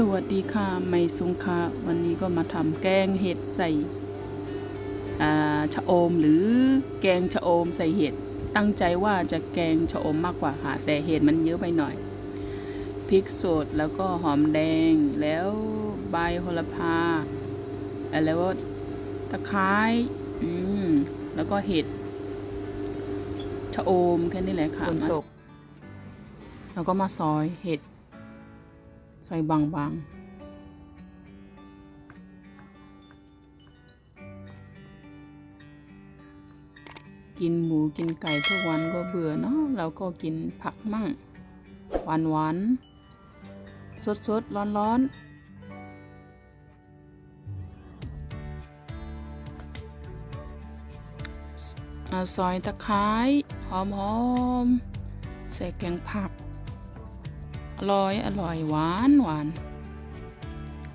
สวัสดีค่ะไม่สุงค่ะวันนี้ก็มาทำแกงเห็ดใส่อ่าชะอมหรือแกงชะอมใส่เห็ดตั้งใจว่าจะแกงชะอมมากกว่าค่ะแต่เห็ดมันเยอะไปหน่อยพริกสดแล้วก็หอมแดงแล้วใบโหระพาแล้วก็ตะไคร้อืมแล้วก็เห็ดชะอมแค่นี้แหละค่ะฝนตกแล้วก็มาซอยเห็ด ใส่บางๆกินหมูกินไก่ทุกวันก็เบื่อเนาะเราก็กินผักมั่ง หวานหวานสดสดร้อนร้อนซอยตะไคร้หอมหอมใส่แกงผัก อร่อย อร่อย หวานหวาน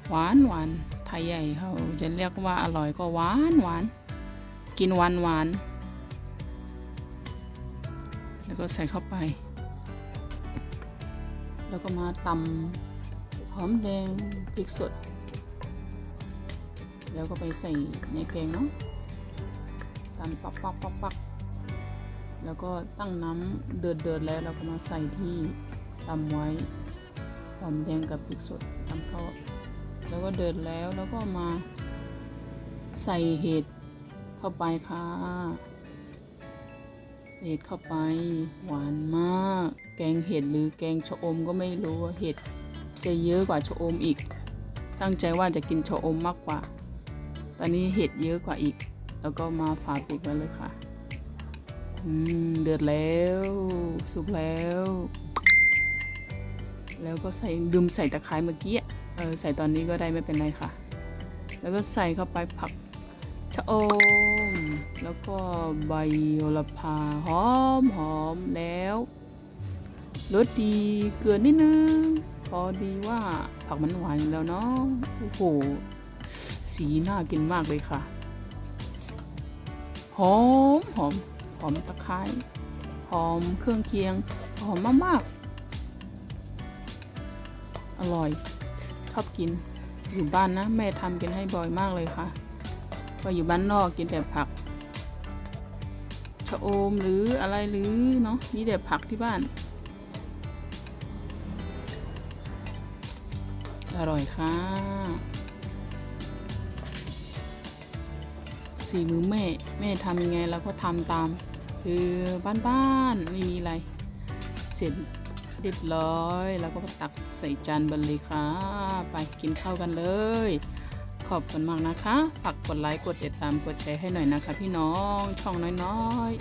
หวานหวาน ไทยใหญ่เขาจะเรียกว่าอร่อยก็หวานหวาน กินหวานหวาน แล้วก็ใส่เข้าไป แล้วก็มาตำหอมแดงพริกสด แล้วก็ไปใส่ในแกงเนาะตำปักปักปักปักแล้วก็ตั้งน้ำเดือดเดือดแล้วเราก็มาใส่ที่ ตำไว้หอมแดงกับพริกสดตำเข้าแล้วก็เดือดแล้วแล้วก็มาใส่เห็ดเข้าไปค่ะเห็ดเข้าไปหวานมาก แกงเห็ดหรือแกงชะอมก็ไม่รู้เห็ดจะเยอะกว่าชะอมอีก ตั้งใจว่าจะกินชะอมมากกว่า ตอนนี้เห็ดเยอะกว่าอีก แล้วก็มาฝาปิดไว้เลยค่ะ อืม เดือดแล้ว สุกแล้ว แล้วก็ใส่ดืมใส่ตะไคร้เมื่อกี้เออใส่ตอนนี้ก็ได้ไม่เป็นไรค่ะ แล้วก็ใส่เข้าไปผักชะอม แล้วก็ใบโหระพาหอมหอมแล้วรสดีเกลือนิดนึงพอดีว่าผักมันหวานแล้วเนาะโอ้โหสีน่ากินมากเลยค่ะ หอมหอมหอมตะไคร้หอมเครื่องเคียงหอมมากๆ อร่อย ชอบกิน อยู่บ้านนะ แม่ทำกินให้บ่อยมากเลยค่ะพออยู่บ้านนอกกินแต่ผักชะอมหรืออะไรหรือเนาะมีแต่ผักที่บ้าน อร่อยค่ะสีมือแม่ แม่ทำยังไงเราก็ทำตาม คือบ้านๆไม่มีอะไร เสร็จ เรียบร้อย แล้วก็ตักใส่จานบนเลยค่ะ ไปกินข้าวกันเลย ขอบคุณมากนะคะ ฝากกดไลค์ กดติดตาม กดแชร์ให้หน่อยนะคะ พี่น้อง ช่องน้อย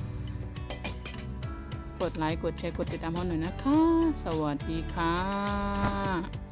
ๆ กดไลค์ กดแชร์ กดติดตามให้หน่อยนะคะ สวัสดีค่ะ